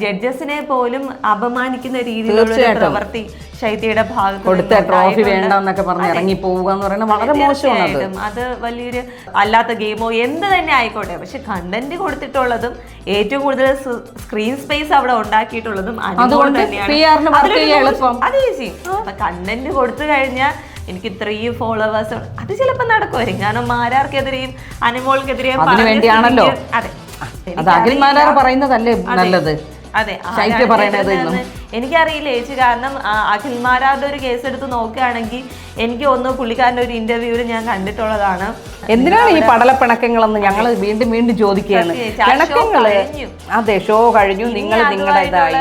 ജഡ്ജസിനെ പോലും അപമാനിക്കുന്ന രീതിയിലുള്ള. പ്രവൃത്തി ശൈത്യയുടെ ഭാഗത്ത് കൊടുത്ത ട്രോഫി ഉണ്ടായിട്ടുണ്ട്. വേണ്ട എന്നൊക്കെ പറഞ്ഞ് ഇറങ്ങി പോവുക എന്ന് പറയുന്നത് വളരെ മോശമാണ് അത്. വലിയൊരു അല്ലാത്ത ഗെയിമോ എന്ത് തന്നെ ആയിക്കോട്ടെ. പക്ഷെ കണ്ടന്റ് കൊടുത്തിട്ടുള്ളതും ഏറ്റവും കൂടുതൽ സ്ക്രീൻ സ്പേസ് അവിടെ ഉണ്ടാക്കിയിട്ടുള്ളതും അതുകൊണ്ട് അത് ചേച്ചി. അപ്പൊ കണ്ടന്റ് കൊടുത്തു കഴിഞ്ഞാൽ എനിക്ക് ഇത്രയും ഫോളോവേഴ്സ് അത് ചിലപ്പോൾ നടക്കുമായിരിക്കും. കാരണം മാരാർക്കെതിരെയും അനുമോൾക്കെതിരെയും. അതെ. അത് അഖിൽമാരാർ പറയുന്നതല്ലേ നല്ലത്? അതെ. ശൈത്യ ആരാണ് പറയണത് എനിക്കറിയില്ല ചേച്ചി. കാരണം അഖിൽമാരാരുടെ ഒരു കേസ് എടുത്ത് നോക്കുകയാണെങ്കിൽ എനിക്ക് ഒന്ന് പുള്ളിക്കാരന്റെ ഒരു ഇന്റർവ്യൂവിൽ ഞാൻ കണ്ടിട്ടുള്ളതാണ്. എന്തിനാണ് ഈ പടലപ്പിണക്കങ്ങളെന്ന് ഞങ്ങൾ വീണ്ടും വീണ്ടും ചോദിക്കുകയാണ്? പിണക്കങ്ങൾ അതെ ഷോ കഴിഞ്ഞു. നിങ്ങൾ നിങ്ങളുടേതായി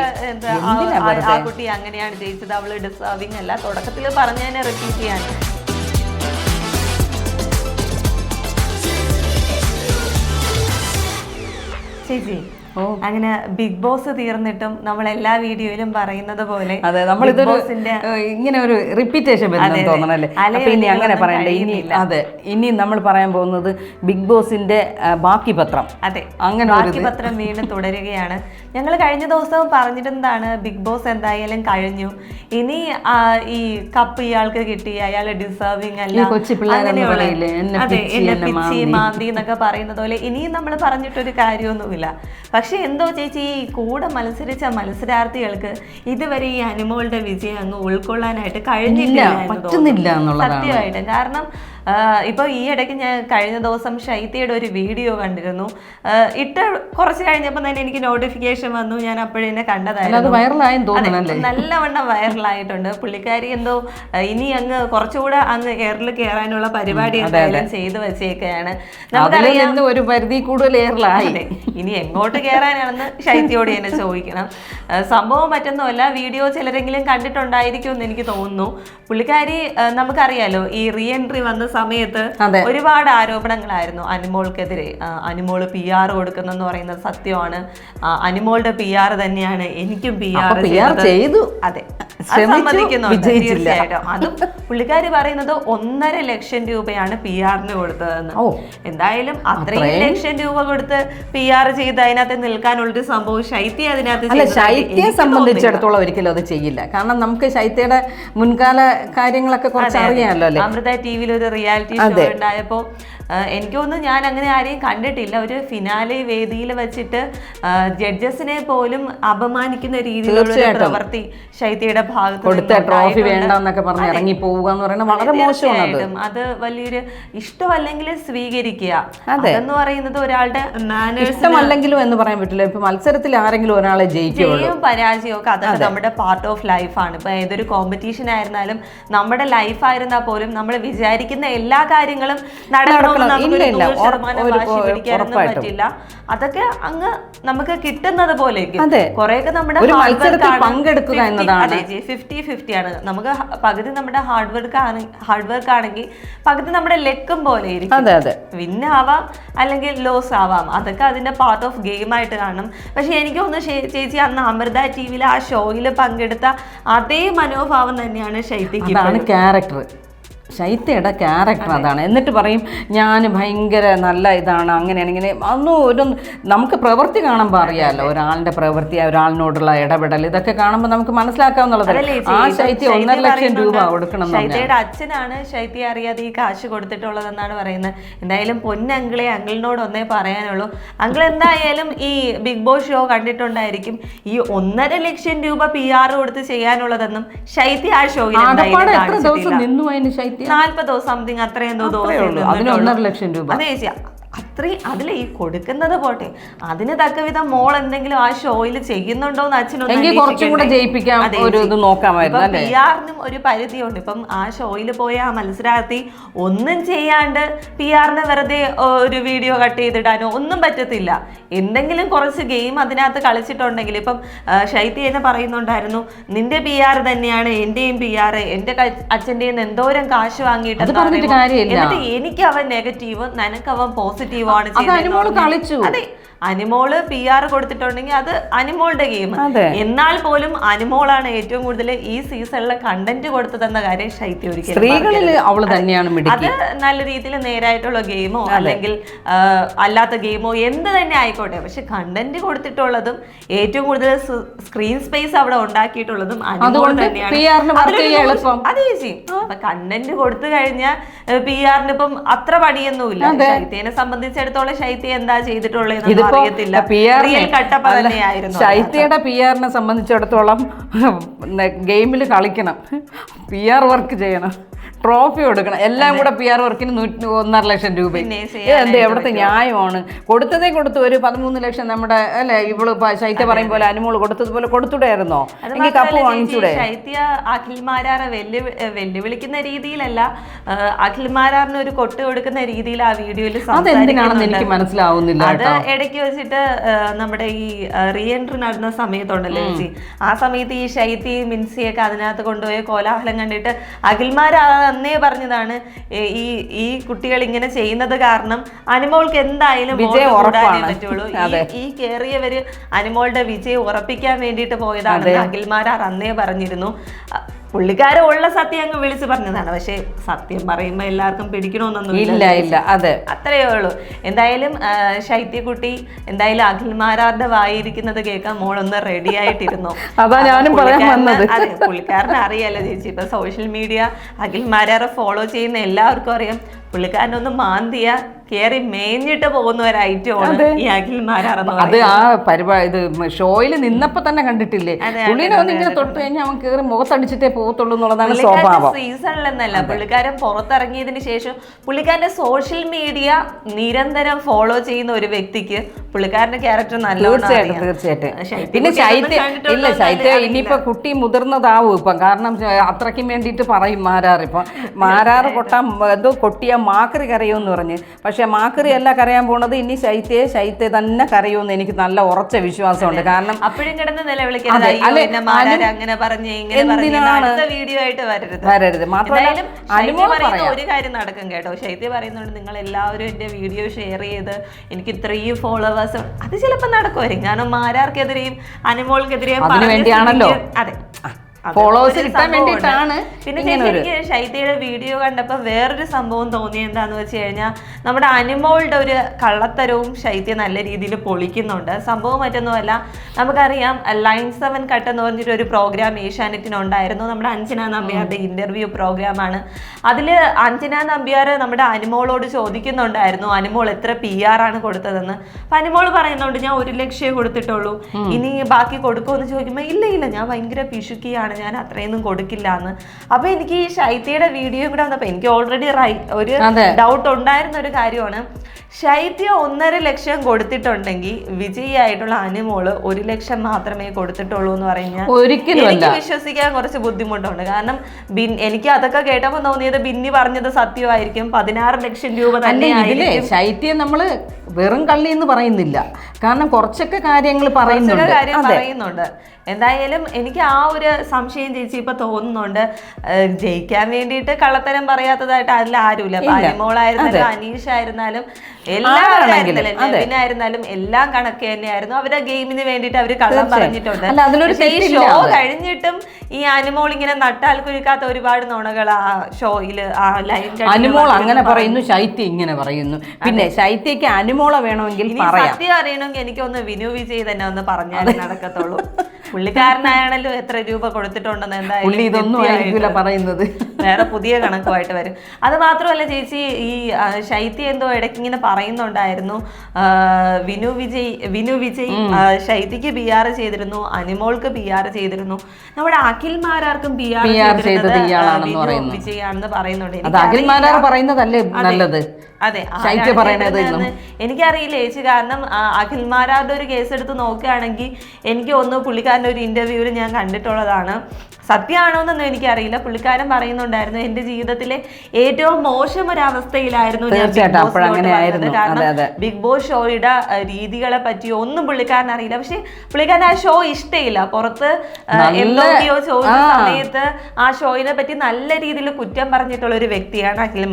ആ കുട്ടി അങ്ങനെയാണ് ജയിച്ചത്. അവൾ ഡിസേർവിംഗ് അല്ല. തുടക്കത്തിൽ പറഞ്ഞതിനെ റിപ്പീറ്റ് ചെയ്യാൻ. ചേച്ചി ഓ. അങ്ങനെ ബിഗ് ബോസ് തീർന്നിട്ടും നമ്മൾ എല്ലാ വീഡിയോയിലും പറയുന്നത് പോലെ അതെ Boss-ന്റെ ഇങ്ങനെ ഒരു റിപ്പീറ്റേഷൻ. തോന്നണല്ലേ ഇനി അങ്ങനെ പറയണ്ട. ഇനി. അതെ ഇനി നമ്മൾ പറയാൻ പോകുന്നത് ബിഗ് ബോസിന്റെ ബാക്കി പത്രം. അതെ അങ്ങനെ ബാക്കി പത്രം വീണ്ടും തുടരുകയാണ്. ഞങ്ങൾ കഴിഞ്ഞ ദിവസവും പറഞ്ഞിരുന്നതാണ് ബിഗ് ബോസ് എന്തായാലും കഴിഞ്ഞു. ഇനി ഈ കപ്പ് ഇയാൾക്ക് കിട്ടി അയാൾ ഡിസേർവിംഗ് അല്ല. അങ്ങനെയുള്ള- അതെ എന്നെ പിച്ചി മാന്തി. മാന്തി എന്നൊക്കെ പറയുന്നത് പോലെ ഇനിയും നമ്മൾ പറഞ്ഞിട്ടൊരു കാര്യമൊന്നുമില്ല. പക്ഷെ എന്തോ ചേച്ചി ഈ കൂടെ മത്സരിച്ച മത്സരാർത്ഥികൾക്ക് ഇതുവരെ ഈ അനുമോളുടെ വിജയം അങ്ങ് ഉൾക്കൊള്ളാനായിട്ട് കഴിഞ്ഞില്ല പറ്റുന്നില്ല എന്നുള്ളതാണ്. സത്യമായിട്ട് കാരണം ആ, ഇപ്പൊ ഈ ഇടയ്ക്ക് ഞാൻ കഴിഞ്ഞ ദിവസം ഷൈത്തിയുടെ ഒരു വീഡിയോ കണ്ടിരുന്നു. ഇട്ട് കുറച്ച് കഴിഞ്ഞപ്പോൾ തന്നെ എനിക്ക് നോട്ടിഫിക്കേഷൻ വന്നു. ഞാൻ അപ്പോഴേ അല്ല അത് കണ്ടതായിരുന്നു നല്ലവണ്ണം വൈറലായിട്ടുണ്ട് പുള്ളിക്കാരി എന്തോ ഇനി അങ്ങ് കുറച്ചുകൂടെ അങ്ങ് എയറിൽ കയറാനുള്ള പരിപാടി എന്തായാലും ചെയ്തു വെച്ചേക്കുകയാണ് നമുക്കറിയാം. ഒരു പരിധി കൂടുതൽ ഇനി എങ്ങോട്ട് കയറാനാണെന്ന് ശൈത്യോട് എന്നെ ചോദിക്കണം. സംഭവം പറ്റുന്നതല്ല വീഡിയോ ചിലരെങ്കിലും കണ്ടിട്ടുണ്ടായിരിക്കും എന്ന് എനിക്ക് തോന്നുന്നു. പുള്ളിക്കാരി നമുക്കറിയാലോ ഈ റീ എൻട്രി വന്ന സമയത്ത് ഒരുപാട് ആരോപണങ്ങളായിരുന്നു അനുമോൾക്കെതിരെ. അനുമോൾ അനുമോൾ പി ആർ കൊടുക്കുന്നെന്ന് പറയുന്നത് സത്യമാണ്. അനുമോളുടെ പി ആർ തന്നെയാണ് എനിക്കും പി ആർ ചെയ്തു. അതെ. വിജയിച്ചില്ല. അതും പുള്ളിക്കാരി പറയുന്നത് ഒന്നര ലക്ഷം രൂപയാണ് പി ആറിന് കൊടുത്തതെന്ന്. എന്തായാലും അത്രയും ലക്ഷം രൂപ കൊടുത്ത് പി ആർ ചെയ്ത് അതിനകത്ത് നിൽക്കാനുള്ളൊരു സംഭവം ശൈത്യ അതിനകത്ത് അല്ല ശൈത്യയെ സംബന്ധിച്ചിടത്തോളം ഒരിക്കലും അത് ചെയ്യില്ല. കാരണം നമുക്ക് ശൈത്യയുടെ മുൻകാല കാര്യങ്ങളൊക്കെ കുറച്ച് അറിയാമല്ലോ അമൃത ടി വിയിൽ ഒരു റിയാലിറ്റി ഷോ ഉണ്ടായപ്പോൾ എനിക്ക് തോന്നുന്നു ഞാൻ അങ്ങനെ ആരെയും കണ്ടിട്ടില്ല. ഒരു ഫിനാലെ വേദിയിൽ വെച്ചിട്ട് ജഡ്ജസിനെ പോലും അപമാനിക്കുന്ന രീതിയിലുള്ള. പ്രവൃത്തി ശൈത്യയുടെ ഭാഗത്ത് ട്രോഫി പറഞ്ഞ് ഇറങ്ങി പോവുക എന്ന് പറയുന്നത് വളരെ മോശമാണ് അത്. വലിയൊരു ഇഷ്ടമല്ലെങ്കിൽ സ്വീകരിക്കുക. അതെന്ന് പറയുന്നത് ഒരാളുടെ ഇഷ്ടമല്ലെങ്കിലും എന്ന് പറയാൻ പറ്റില്ല. ഇപ്പൊ മത്സരത്തിൽ ആരെങ്കിലും ഒരാളെ ജയിക്കുകയും ജയവും പരാജയവും ഒക്കെ അതൊക്കെ നമ്മുടെ പാർട്ട് ഓഫ് ലൈഫാണ് ഇപ്പൊ ഏതൊരു കോമ്പറ്റീഷൻ ആയിരുന്നാലും നമ്മുടെ ലൈഫായിരുന്നാൽ പോലും നമ്മൾ വിചാരിക്കുന്ന എല്ലാ കാര്യങ്ങളും നടക്കണം. പറ്റില്ല. അതൊക്കെ അങ്ങ് നമുക്ക് കിട്ടുന്നത് പോലെ. കുറെയൊക്കെ നമ്മുടെ. പങ്കെടുക്കുക എന്നതാണ്. ഫിഫ്റ്റി ഫിഫ്റ്റി ആണ്. നമുക്ക് പകുതി നമ്മുടെ ഹാർഡ് വർക്ക് ആണ് ഹാർഡ് വർക്ക് ആണെങ്കിൽ പകുതി നമ്മുടെ ലെക്കും പോലെ ഇരിക്കും. വിൻ ആവാം അല്ലെങ്കിൽ ലോസ് ആവാം. അതൊക്കെ അതിന്റെ പാർട്ട് ഓഫ് ഗെയിം ആയിട്ട് കാണും. പക്ഷെ എനിക്ക് തോന്നുന്നു ചേച്ചി അന്ന് അമൃത ടി വിയിൽ ആ ഷോയിൽ പങ്കെടുത്ത അതേ മനോഭാവം തന്നെയാണ് ശൈത്യക്ക് ക്യാരക്ടർ ശൈത്യയുടെ ക്യാരക്ടർ അതാണ്. എന്നിട്ട് പറയും ഞാൻ ഭയങ്കര നല്ല ഇതാണ്. അങ്ങനെയാണ് ഇങ്ങനെ. അതൊന്നും ഒരു നമുക്ക് പ്രവൃത്തി കാണുമ്പോൾ അറിയാമല്ലോ ഒരാളുടെ പ്രവൃത്തി ഒരാളിനോടുള്ള ഇടപെടൽ ഇതൊക്കെ കാണുമ്പോൾ നമുക്ക് മനസ്സിലാക്കാവുന്നുള്ളത്. ആ ശൈത്യം ഒന്നര ലക്ഷം രൂപ കൊടുക്കണം ശൈത്യയുടെ അച്ഛനാണ് ശൈത്യ അറിയാതെ ഈ കാശ് കൊടുത്തിട്ടുള്ളതെന്നാണ് പറയുന്നത്. എന്തായാലും പൊന്നങ്കിളെ അങ്കിളിനോട് ഒന്നേ പറയാനുള്ളൂ. അങ്കിൾ എന്തായാലും ഈ ബിഗ് ബോസ് ഷോ കണ്ടിട്ടുണ്ടായിരിക്കും. ഈ ഒന്നര ലക്ഷം രൂപ പി ആർ കൊടുത്ത് ചെയ്യാനുള്ളതെന്നും ശൈത്യ ആ ഷോയിൽ നിന്നു അതിന് ശൈത്യം? നാല്പതോ സംതിങ് അത്രയും എന്തോ അത്രയേ ദിവസം ഉള്ളൂ. അതിന് ഒന്നര ലക്ഷം രൂപ. അതെ ചേച്ചി അത്രയും അതിൽ ഈ കൊടുക്കുന്നത് പോട്ടെ. അതിന് തക്ക വിധം മോൾ എന്തെങ്കിലും ആ ഷോയിൽ ചെയ്യുന്നുണ്ടോ എന്ന് ജയിപ്പിക്കാം ഒരു പരിധിയുണ്ട്. ഇപ്പം ആ ഷോയിൽ പോയ ആ മത്സരാർത്ഥി ഒന്നും ചെയ്യാണ്ട് പി ആറിന് വെറുതെ ഒരു വീഡിയോ കട്ട് ചെയ്തിടാനോ ഒന്നും പറ്റത്തില്ല. എന്തെങ്കിലും കുറച്ച് ഗെയിം അതിനകത്ത് കളിച്ചിട്ടുണ്ടെങ്കിൽ ഇപ്പം ഷൈത്തി എന്നെ പറയുന്നുണ്ടായിരുന്നു നിന്റെ പി ആർ തന്നെയാണ് എന്റെയും പി ആർ എന്റെ അച്ഛന്റെയും എന്തോരം കാശ് വാങ്ങിയിട്ട്. എന്നിട്ട് എനിക്ക് അവൻ നെഗറ്റീവ് നിനക്ക് അവൻ പോസിറ്റീവ് അനുമോൾ കളിച്ചു. അതെ അനിമോൾ പി ആർ കൊടുത്തിട്ടുണ്ടെങ്കിൽ അത് അനിമോളുടെ ഗെയിം എന്നാൽ പോലും അനിമോളാണ് ഏറ്റവും കൂടുതൽ ഈ സീസണിലെ കണ്ടന്റ് കൊടുത്തു തന്ന കാര്യം ശൈത്യ ഒരിക്കലും തന്നെയാണ് അത് നല്ല രീതിയിൽ നേരായിട്ടുള്ള ഗെയിമോ അല്ലെങ്കിൽ അല്ലാത്ത ഗെയിമോ എന്ത് തന്നെ ആയിക്കോട്ടെ. പക്ഷെ കണ്ടന്റ് കൊടുത്തിട്ടുള്ളതും ഏറ്റവും കൂടുതൽ സ്ക്രീൻ സ്പേസ് അവിടെ ഉണ്ടാക്കിയിട്ടുള്ളതും അനിമോൾ തന്നെയാണ്. അത് അപ്പൊ കണ്ടന്റ് കൊടുത്തു കഴിഞ്ഞാൽ പി ആറിന് ഇപ്പം അത്ര പണിയൊന്നുമില്ല. ശൈത്യനെ സംബന്ധിച്ചിടത്തോളം ശൈത്യ എന്താ ചെയ്തിട്ടുള്ളത് അറിയത്തില്ല. പി ശൈത്യയുടെ പി ആറിനെ സംബന്ധിച്ചിടത്തോളം ഗെയിമിൽ കളിക്കണം. പി ആർ വർക്ക് ചെയ്യണം. ട്രോഫി കൊടുക്കണം. എല്ലാം കൂടെ പി ആർ വർക്കിന് നൂറ്റി ഒന്നര ലക്ഷം രൂപ. എന്ത് എവിടുത്തെ ന്യായമാണ്? കൊടുത്തതേ കൊടുത്തു ഒരു പതിമൂന്ന് ലക്ഷം നമ്മുടെ അല്ലെ ഇവൾ ശൈത്യ പറയും പോലെ അനുമോൾ കൊടുത്തതുപോലെ കൊടുത്തുടായിരുന്നോ എനിക്ക് കപ്പ് വാങ്ങിച്ചൂടെ? ശൈത്യ അഖിൽമാരാറെ വെല്ലു വെല്ലുവിളിക്കുന്ന രീതിയിലല്ല അഖിൽമാരാറിന് ഒരു കൊട്ട് കൊടുക്കുന്ന രീതിയിൽ ആ വീഡിയോയിൽ അതെന്തിനാണെന്ന് എനിക്ക് മനസ്സിലാവുന്നില്ല അത് ഇടയ്ക്ക് വെച്ചിട്ട് നമ്മുടെ ഈ റീ എൻട്രി നടന്ന സമയത്തുണ്ടല്ലോ ചേച്ചി. ആ സമയത്ത് ഈ ശൈത്യ മിൻസിയൊക്കെ അതിനകത്ത് കൊണ്ടുപോയ കോലാഹലം കണ്ടിട്ട് അഖിൽമാർ അന്നേ പറഞ്ഞതാണ് ഈ ഈ കുട്ടികൾ ഇങ്ങനെ ചെയ്യുന്നത് കാരണം അനുമോൾക്ക് എന്തായാലും. പറ്റുള്ളൂ. ഈ ഈ കേറിയവര് അനുമോളുടെ വിജയം ഉറപ്പിക്കാൻ വേണ്ടിയിട്ട് പോയതാണ് അഖിൽമാരാർ അന്നേ പറഞ്ഞിരുന്നു. അ, പുള്ളിക്കാരൻ ഉള്ള സത്യം അങ്ങ് വിളിച്ചു പറഞ്ഞതാണ്. പക്ഷെ സത്യം പറയുമ്പോൾ എല്ലാവർക്കും പിടിക്കണമെന്നൊന്നും ഇല്ല ഇല്ല അതെ. അത്രയേ ഉള്ളൂ. എന്തായാലും ശൈത്യക്കുട്ടി എന്തായാലും അഖിൽമാരാരുടെ വായിരിക്കുന്നത് കേൾക്കാൻ മോളൊന്ന് റെഡി ആയിട്ടിരുന്നു. അതാ ഞാനും പറയാൻ വന്നത്. അതെ പുള്ളിക്കാരനെ അറിയാലോ ചേച്ചി. ഇപ്പൊ സോഷ്യൽ മീഡിയ അഖിൽമാരാറെ ഫോളോ ചെയ്യുന്ന എല്ലാവർക്കും അറിയാം. പുള്ളിക്കാരനൊന്ന് മാന്തിയ കേറി മേഞ്ഞിട്ട് പോകുന്ന ഒരു ഐറ്റമാണ് ഈ അത് ആ പരിപാടി ഇത് ഷോയിൽ നിന്നപ്പോ തന്നെ കണ്ടിട്ടില്ലേ? പുള്ളിനെ ഒന്ന് ഇങ്ങനെ തൊട്ട് കഴിഞ്ഞാൽ അവൻ കയറി മുഖത്തടിച്ചിട്ടേ പോകത്തുള്ളൂ എന്നുള്ളതാണ് സ്വഭാവം. സീസണിലെന്നല്ല പുള്ളിക്കാരൻ പുറത്തിറങ്ങിയതിന് ശേഷം പുള്ളിക്കാരന്റെ സോഷ്യൽ മീഡിയ നിരന്തരം ഫോളോ ചെയ്യുന്ന ഒരു വ്യക്തിക്ക് പുള്ളിക്കാരന്റെ ക്യാരക്ടർ നല്ല തീർച്ചയായിട്ടും. തീർച്ചയായിട്ടും. പിന്നെ ശൈത്യം ഇല്ല ശൈത്യം. ഇനിയിപ്പോ കുട്ടി മുതിർന്നതാവും ഇപ്പം. കാരണം അത്രയ്ക്കും വേണ്ടിയിട്ട് പറയും മാരാർ ഇപ്പം. മാരാറ് കൊട്ടാൻ എന്തോ കൊട്ടിയ മാക്കറി എന്ന് പറഞ്ഞ്. പക്ഷേ മാക്കറി അല്ല കരയാൻ പോണത് ഇനി ശൈത്യയെ ശൈത്യ തന്നെ കരയുമെന്ന് എനിക്ക് നല്ല ഉറച്ച വിശ്വാസമുണ്ട്. കാരണം അപ്പോഴും കിടന്ന് നിലവിളിക്കരുത് അങ്ങനെ പറഞ്ഞു? വീഡിയോ ആയിട്ട് വരരുത്. വരരുത്. മാത്രമല്ല ശൈത്യ ഒരു കാര്യം നടക്കും കേട്ടോ. ശൈത്യ പറയുന്നുണ്ട് നിങ്ങൾ എല്ലാവരും എന്റെ വീഡിയോ ഷെയർ ചെയ്ത് എനിക്ക് ഇത്രയും ഫോളോവേഴ്സ് അത് ചിലപ്പോൾ നടക്കുമായിരിക്കും. കാരണം മാരാർക്കെതിരെയും അനുമോൾക്കെതിരെയും അതിനു വേണ്ടിയാണല്ലോ. അതെ. ഒരു കിട്ടാൻ വേണ്ടിയിട്ടാണ് പിന്നെ എനിക്ക് വീഡിയോ കണ്ടപ്പോൾ വേറൊരു സംഭവം തോന്നി എന്താന്ന് വെച്ച് കഴിഞ്ഞാൽ നമ്മുടെ അനിമോളുടെ ഒരു കള്ളത്തരവും ശൈത്യ നല്ല രീതിയിൽ പൊളിക്കുന്നുണ്ട്. സംഭവം മറ്റൊന്നുമല്ല നമുക്കറിയാം ലൈൻ സെവൻ കട്ട് എന്ന് പറഞ്ഞിട്ട് ഒരു പ്രോഗ്രാം ഏഷ്യാനെറ്റിനുണ്ടായിരുന്നു. നമ്മുടെ അഞ്ജന നമ്പ്യാരുടെ ഇന്റർവ്യൂ പ്രോഗ്രാമാണ്. അതിൽ അഞ്ജന നമ്പ്യാർ നമ്മുടെ അനിമോളോട് ചോദിക്കുന്നുണ്ടായിരുന്നു അനിമോൾ എത്ര പി ആർ ആണ് കൊടുത്തതെന്ന്? അപ്പൊ അനിമോൾ പറയുന്നുണ്ട് ഞാൻ ഒരു ലക്ഷ്യേ കൊടുത്തിട്ടുള്ളൂ. ഇനി ബാക്കി കൊടുക്കുമെന്ന് ചോദിക്കുമ്പോൾ ഇല്ല ഇല്ല ഞാൻ ഭയങ്കര പിശുക്കിയാണ്. ഞാൻ അത്രയൊന്നും കൊടുക്കില്ല എന്ന് അപ്പൊ എനിക്ക് ഈ ശൈത്യയുടെ വീഡിയോ കൂടെ വന്നപ്പോ എനിക്ക് ഓൾറെഡി ഒരു ഡൗട്ട് ഉണ്ടായിരുന്ന ഒരു കാര്യമാണ്. ശൈത്യ ഒന്നര ലക്ഷം കൊടുത്തിട്ടുണ്ടെങ്കിൽ വിജയിയായിട്ടുള്ള അനുമോൾ ഒരു ലക്ഷം മാത്രമേ കൊടുത്തിട്ടുള്ളൂ എന്ന് പറഞ്ഞാൽ ഒരിക്കലും എനിക്ക് വിശ്വസിക്കാൻ കുറച്ച് ബുദ്ധിമുട്ടുണ്ട്. കാരണം ബിൻ എനിക്ക് അതൊക്കെ കേട്ടപ്പോൾ തോന്നിയത് ബിന്നി പറഞ്ഞത് സത്യമായിരിക്കും. പതിനാറ് ലക്ഷം രൂപ തന്നെ ശൈത്യം നമ്മൾ വെറും കള്ളി എന്ന് പറയുന്നില്ല. കാരണം കുറച്ചൊക്കെ കാര്യങ്ങൾ പറയുന്നുണ്ട്. കാര്യം പറയുന്നുണ്ട്. എന്തായാലും എനിക്ക് ആ ഒരു സംശയം ചേച്ചി ഇപ്പൊ തോന്നുന്നുണ്ട്. ജയിക്കാൻ വേണ്ടിയിട്ട് കള്ളത്തരം പറയാത്തതായിട്ട് അതിൽ ആരുമില്ല. അനിമോളായിരുന്നാലും അനീഷ് ആയിരുന്നാലും എല്ലാവരും എല്ലാം കണക്ക് തന്നെയായിരുന്നു. അവരെ ഗെയിമിന് വേണ്ടിയിട്ട് അവർ കള്ളം പറഞ്ഞിട്ടുണ്ട്. ഈ ഷോ കഴിഞ്ഞിട്ടും ഈ അനിമോൾ ഇങ്ങനെ നട്ടാൽ കുരുക്കാത്ത ഒരുപാട് നുണകൾ ആ ഷോയിൽ ആ ലൈൻ അനുമോൾ അങ്ങനെ പറയുന്നു. ശൈത്യ ഇങ്ങനെ പറയുന്നു. പിന്നെ ശൈത്യക്ക് അനുമോളെ വേണമെങ്കിൽ സത്യം അറിയണമെങ്കിൽ എനിക്കൊന്ന് വിനു വിജയ് തന്നെ ഒന്ന് പറഞ്ഞാലേ നടക്കത്തുള്ളൂ. പുള്ളിക്കാരനായാണല്ലോ എത്ര രൂപ കൊടുത്തിട്ടുണ്ടെന്ന് എന്തായാലും ഇതൊന്നും ആയിരിക്കില്ല പറയുന്നത്. വേറെ പുതിയ കണക്കുമായിട്ട് വരും. അത് മാത്രമല്ല ചേച്ചി ഈ ശൈത്യ എന്തോ ഇടയ്ക്ക് ഇങ്ങനെ പറയുന്നുണ്ടായിരുന്നു. വിനു വിജയ് വിനു വിജയ് ശൈത്യക്ക് ബി ആർ ചെയ്തിരുന്നു അനിമോൾക്ക് ബി ആർ ചെയ്തിരുന്നു. നമ്മുടെ അഖിൽമാരാർക്കും ബി ആർ ചെയ്തത് വിജയ് ആണെന്ന് പറയുന്നുണ്ട്. അഖിൽമാരാർ പറയുന്നതല്ലേ നല്ലത്? അതെ. എനിക്കറിയില്ല ചേച്ചി കാരണം അഖിൽമാരാരുടെ ഒരു കേസ് എടുത്ത് നോക്കുകയാണെങ്കിൽ എനിക്ക് ഒന്ന് പുള്ളിക്കാരന്റെ ഒരു ഇന്റർവ്യൂവിൽ ഞാൻ കണ്ടിട്ടുള്ളതാണ്. സത്യമാണോ എന്നൊന്നും എനിക്കറിയില്ല പുള്ളിക്കാരൻ പറയുന്നുണ്ടായിരുന്നു എന്റെ ജീവിതത്തിലെ ഏറ്റവും മോശം ഒരു അവസ്ഥയിലായിരുന്നു ഞാൻ ബിഗ്. കാരണം അതെ. ബിഗ് ബോസ് ഷോയുടെ രീതികളെ പറ്റി ഒന്നും പുള്ളിക്കാരൻ അറിയില്ല പക്ഷെ പുള്ളിക്കാരൻ ആ ഷോ ഇഷ്ടയില്ല പുറത്ത് എന്തൊക്കെയോ ചോദിച്ച. സമയത്ത് ആ ഷോയിനെ പറ്റി നല്ല രീതിയിൽ കുറ്റം പറഞ്ഞിട്ടുള്ള ഒരു വ്യക്തിയാണ് അഖിൽ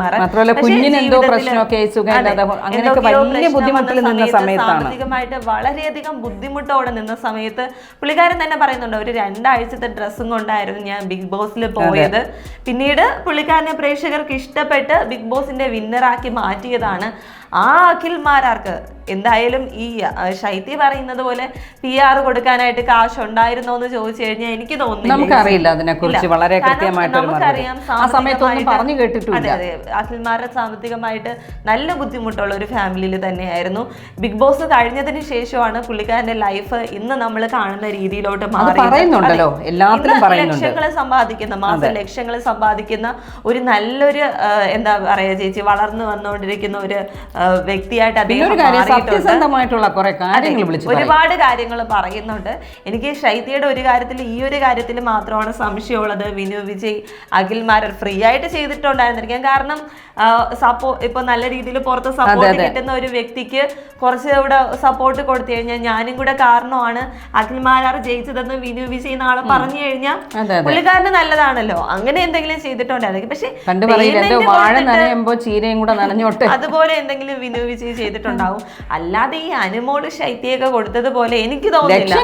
സമയത്താണ് സാമ്പത്തികമായിട്ട് വളരെയധികം ബുദ്ധിമുട്ടോടെ നിന്ന സമയത്ത് പുള്ളിക്കാരൻ തന്നെ പറയുന്നുണ്ട് ഒരു രണ്ടാഴ്ചത്തെ ഡ്രസ്സും കൊണ്ടായിരുന്നു ഞാൻ ബിഗ് ബോസിൽ പോയത്. പിന്നീട് പുള്ളിക്കാരനെ പ്രേക്ഷകർക്ക് ഇഷ്ടപ്പെട്ട് ബിഗ് ബോസിന്റെ വിന്നറാക്കി മാറ്റിയതാണ് ആ അഖിൽമാരാർക്ക് എന്തായാലും ഈ ശൈത്യ പറയുന്നത് പോലെ പി ആർ കൊടുക്കാനായിട്ട് കാശ് ഉണ്ടായിരുന്നോ എന്ന് ചോദിച്ചു കഴിഞ്ഞാൽ എനിക്ക് തോന്നുന്നു നമുക്കറിയില്ല അതിനെ കുറിച്ച് വളരെ കൃത്യമായിട്ട് നമുക്കറിയാം പറഞ്ഞു കേട്ടിട്ടില്ല അതെ അതെ. അഖിൽമാരെ സാമ്പത്തികമായിട്ട് നല്ല ബുദ്ധിമുട്ടുള്ള ഒരു ഫാമിലിയിൽ തന്നെയായിരുന്നു. ബിഗ് ബോസ് കഴിഞ്ഞതിന് ശേഷമാണ് പുള്ളിക്കാരന്റെ ലൈഫ് ഇന്ന് നമ്മൾ കാണുന്ന രീതിയിലോട്ട് മാറി പറയുന്നുണ്ടല്ലോ, എല്ലാത്തിലും. ലക്ഷങ്ങൾ സമ്പാദിക്കുന്ന മാസം ലക്ഷങ്ങൾ സമ്പാദിക്കുന്ന ഒരു നല്ലൊരു എന്താ പറയാ ചേച്ചി വളർന്നു വന്നുകൊണ്ടിരിക്കുന്ന ഒരു വ്യക്തിയായിട്ട് സത്യസന്ധമായിട്ടുള്ള കുറെ കാര്യങ്ങൾ വിളിച്ചു. ഒരുപാട് കാര്യങ്ങൾ പറയുന്നുണ്ട്. എനിക്ക് ശൈത്യയുടെ ഒരു കാര്യത്തിൽ ഈ ഒരു കാര്യത്തിൽ മാത്രമാണ് സംശയമുള്ളത്. വിനു വിജയ് അഖിൽമാരർ ഫ്രീ ആയിട്ട് ചെയ്തിട്ടുണ്ടായിരുന്നിരിക്കാം കാരണം സപ്പോ ഇപ്പൊ നല്ല രീതിയിൽ പുറത്ത് സപ്പോർട്ട് കിട്ടുന്ന ഒരു വ്യക്തിക്ക് കുറച്ച് ഇവിടെ സപ്പോർട്ട് കൊടുത്തു കഴിഞ്ഞാൽ ഞാനും കൂടെ കാരണമാണ് അഖിൽമാരാർ ജയിച്ചതെന്ന് വിനു വിജയ് നാളെ പറഞ്ഞു കഴിഞ്ഞാൽ പുള്ളിക്കാരന് നല്ലതാണല്ലോ. അങ്ങനെ എന്തെങ്കിലും ചെയ്തിട്ടുണ്ടായിരുന്നു. പക്ഷെ അതുപോലെ എന്തെങ്കിലും വിനു വിജയ് ചെയ്തിട്ടുണ്ടാവും. അല്ലാതെ ഈ അനുമോൾ ശൈത്യൊക്കെ കൊടുത്തതുപോലെ എനിക്ക് തോന്നുന്നില്ല.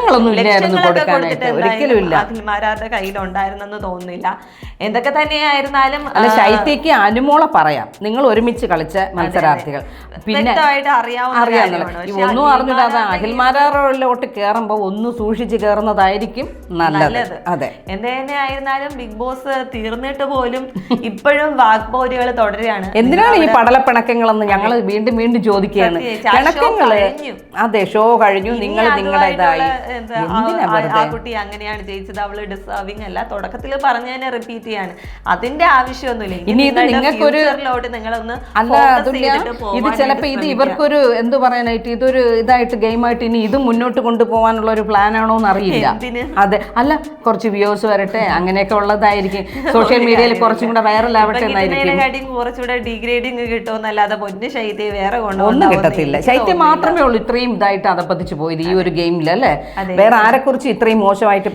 അഖിൽമാരാരുടെ കയ്യിലുണ്ടായിരുന്നെന്ന് തോന്നുന്നില്ല. എന്തൊക്കെ തന്നെയായിരുന്നാലും ശൈത്യക്ക് അനുമോളെ പറയാം. നിങ്ങൾ ഒരുമിച്ച് കളിച്ച മത്സരാർത്ഥികൾ. പിന്നെ ഒന്നും അറിഞ്ഞിടാതെ അഖിൽമാരാറിലോട്ട് അഖിൽമാരോട്ട് കയറുമ്പോ ഒന്ന് സൂക്ഷിച്ച് കേറുന്നതായിരിക്കും നല്ലത്. അതെ. എന്ത് തന്നെ ആയിരുന്നാലും ബിഗ് ബോസ് തീർന്നിട്ട് പോലും ഇപ്പോഴും വാഗ്പോരുകൾ തുടരുകയാണ്. എന്തിനാണ് ഈ പടലപ്പിണക്കങ്ങളെന്ന് ഞങ്ങൾ വീണ്ടും വീണ്ടും ചോദിക്കുകയാണ്. കഴിഞ്ഞു. അതെ ഷോ കഴിഞ്ഞു. നിങ്ങൾ നിങ്ങളുടെ ഇതായി ആ- കുട്ടി അങ്ങനെയാണ് ജയിച്ചത്. അവൾ ഡിസേർവിംഗ് അല്ല. തുടക്കത്തിൽ പറഞ്ഞതിനെ റിപ്പീറ്റ് ചെയ്യാണ്. അതിന്റെ ആവശ്യമൊന്നുമില്ല. ഇനി ഇത് നിങ്ങൾക്കൊരു- നിങ്ങളൊന്ന് അല്ല ഇത് ചിലപ്പോ ഇത് ഇവർക്കൊരു എന്ത് പറയാനായിട്ട് ഇതൊരു ഇതായിട്ട് ഗെയിമായിട്ട് ഇനി ഇത് മുന്നോട്ട് കൊണ്ടുപോകാനുള്ള ഒരു പ്ലാൻ ആണോ എന്ന് അറിയില്ല അതെ. അല്ല കുറച്ച് വ്യൂസ് വരട്ടെ. അങ്ങനെയൊക്കെ ഉള്ളതായിരിക്കും. സോഷ്യൽ മീഡിയയിൽ കുറച്ചും കൂടെ വൈറൽ ആവട്ടെ ഇപ്പൊ എന്നായിരിക്കും. കുറച്ചുകൂടെ ഡിഗ്രേഡിങ് കിട്ടുമെന്നല്ലാതെ പൊന്നു ശൈത്യ വേറെ ഒന്നും കിട്ടത്തില്ല. ശൈത്യം മാത്രമേ ഉള്ളൂ ഇത്രയും ഇതായിട്ട് അതപ്പതിച്ച് പോയത് ഈ ഒരു ഗെയിമിൽ അല്ലേ? വേറെ ആരെക്കുറിച്ച് ഇത്രയും മോശമായിട്ട്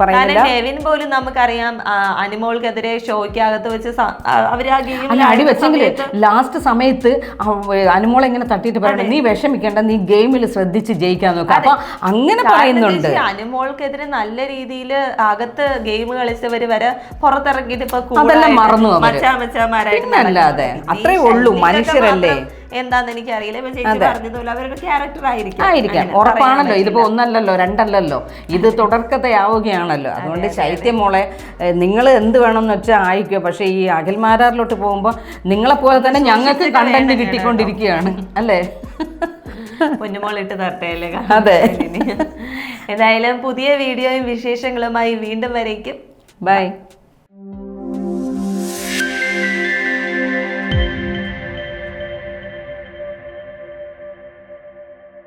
നെവിൻ പോലും നമുക്കറിയാം അനിമോൾക്കെതിരെ ഷോയ്ക്കകത്ത് വെച്ച് സ- ആ, ഗെയിം അല്ല അടി വെച്ചെങ്കിൽ ലാസ്റ്റ് സമയത്ത് അനുമോൾ എങ്ങനെ തട്ടിയിട്ട് പറയണം നീ വിഷമിക്കേണ്ട നീ ഗെയിമിൽ ശ്രദ്ധിച്ച് ജയിക്കാൻ നോക്കുക അപ്പൊ അങ്ങനെ പറയുന്നുണ്ട്. അനുമോൾക്കെതിരെ നല്ല രീതിയിൽ അകത്ത് ഗെയിം കളിച്ചവര് വരെ പുറത്തിറങ്ങിയിട്ട് ഇപ്പൊ അതെല്ലാം മറന്നു അല്ലാതെ. അത്രേ ഉള്ളൂ, മനുഷ്യരല്ലേ? എന്താന്ന് എനിക്കറിയില്ല. ഇപ്പൊ ചേച്ചി പറഞ്ഞതുപോലെ അവരുടെ ക്യാരക്ടർ ആയിരിക്കും. ആയിരിക്കാം. ഉറപ്പാണല്ലോ. ഇതിപ്പോ ഒന്നല്ലല്ലോ രണ്ടല്ലല്ലോ. ഇത് തുടർക്കഥയാവുകയാണല്ലോ. അതുകൊണ്ട് ശൈത്യം മോളെ നിങ്ങൾ എന്ത് വേണമെന്ന് വെച്ചാൽ ആയിക്കോ പക്ഷേ ഈ അഖിൽമാരാറിലോട്ട് പോകുമ്പോൾ നിങ്ങളെ പോലെ തന്നെ ഞങ്ങൾക്ക് കണ്ടന്റ് കിട്ടിക്കൊണ്ടിരിക്കുകയാണ്. അല്ലേ? പൊന്നുമോളിട്ട് തരട്ടെ അല്ലേ അതെ. എന്തായാലും പുതിയ വീഡിയോയും വിശേഷങ്ങളുമായി വീണ്ടും വരയ്ക്കും ബൈ